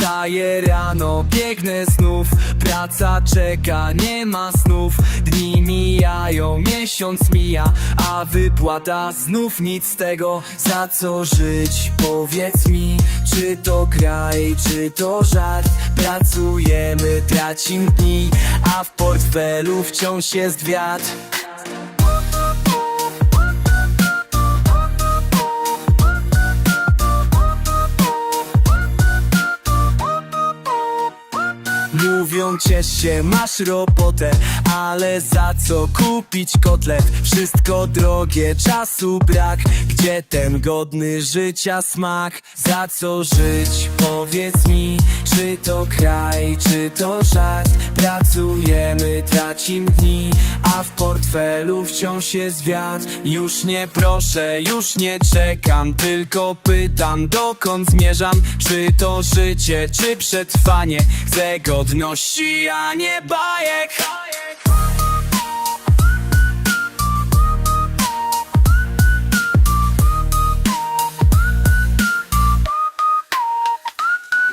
Wstaję rano, biegnę znów Praca czeka, nie ma snów Dni mijają, miesiąc mija A wypłata znów nic z tego Za co żyć? Powiedz mi Czy to kraj, czy to żart? Pracujemy, tracimy dni A w portfelu wciąż jest wiatr No. Mówią ciesz się, masz robotę Ale za co kupić kotlet? Wszystko drogie, czasu brak Gdzie ten godny życia smak? Za co żyć? Powiedz mi Czy to kraj, czy to żart? Pracujemy, tracimy dni A w portfelu wciąż jest wiatr Już nie proszę, już nie czekam Tylko pytam, dokąd zmierzam Czy to życie, czy przetrwanie Chcę a nie bajek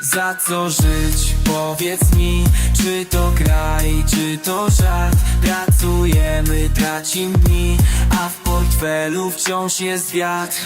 Za co żyć? Powiedz mi Czy to kraj, czy to żart? Pracujemy, tracimy dni A w portfelu wciąż jest wiatr